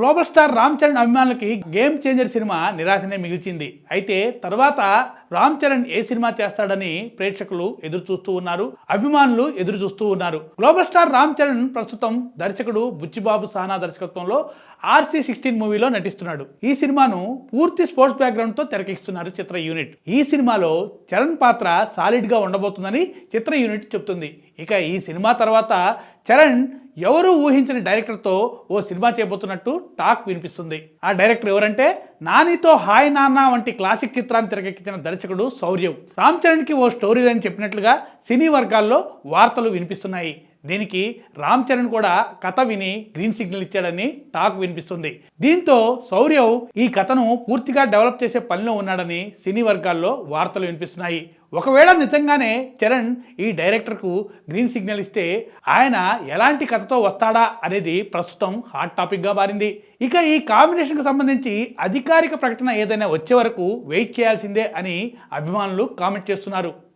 Global star Ram Charan అభిమానులకి game changer cinema నిరాశనే మిగిల్చింది. అయితే తర్వాత రామ్ చరణ్ ఏ సినిమా చేస్తాడని ప్రేక్షకులు ఎదురు చూస్తూ ఉన్నారు అభిమానులు ఎదురు చూస్తూ ఉన్నారు. గ్లోబల్ స్టార్ రామ్ చరణ్ ప్రస్తుతం దర్శకుడు బుచ్చిబాబు సానా దర్శకత్వంలో ఆర్సీ సిక్స్టీన్ మూవీలో నటిస్తున్నాడు. ఈ సినిమాను పూర్తి స్పోర్ట్స్ బ్యాక్గ్రౌండ్తో తెరకెక్కిస్తున్నారు చిత్ర యూనిట్. ఈ సినిమాలో చరణ్ పాత్ర సాలిడ్గా ఉండబోతుందని చిత్ర యూనిట్ చెప్తుంది. ఇక ఈ సినిమా తర్వాత చరణ్ ఎవరు ఊహించని డైరెక్టర్తో ఓ సినిమా చేయబోతున్నట్టు టాక్ వినిపిస్తుంది. ఆ డైరెక్టర్ ఎవరంటే నానితో హాయ్ నాన్న వంటి క్లాసిక్ చిత్రాన్ని తెరకెక్కించిన దర్శకుడు సౌర్యం రామ్ చరణ్కి ఓ స్టోరీ అని చెప్పినట్లుగా సినీ వర్గాల్లో వార్తలు వినిపిస్తున్నాయి. దీనికి రామ్ చరణ్ కూడా కథ విని గ్రీన్ సిగ్నల్ ఇచ్చాడని టాక్ వినిపిస్తుంది. దీంతో శౌర్యవ్ ఈ కథను పూర్తిగా డెవలప్ చేసే పనిలో ఉన్నాడని సినీ వర్గాల్లో వార్తలు వినిపిస్తున్నాయి. ఒకవేళ నిజంగానే చరణ్ ఈ డైరెక్టర్కు గ్రీన్ సిగ్నల్ ఇస్తే ఆయన ఎలాంటి కథతో వస్తాడా అనేది ప్రస్తుతం హాట్ టాపిక్గా మారింది. ఇక ఈ కాంబినేషన్కి సంబంధించి అధికారిక ప్రకటన ఏదైనా వచ్చే వరకు వెయిట్ చేయాల్సిందే అని అభిమానులు కామెంట్ చేస్తున్నారు.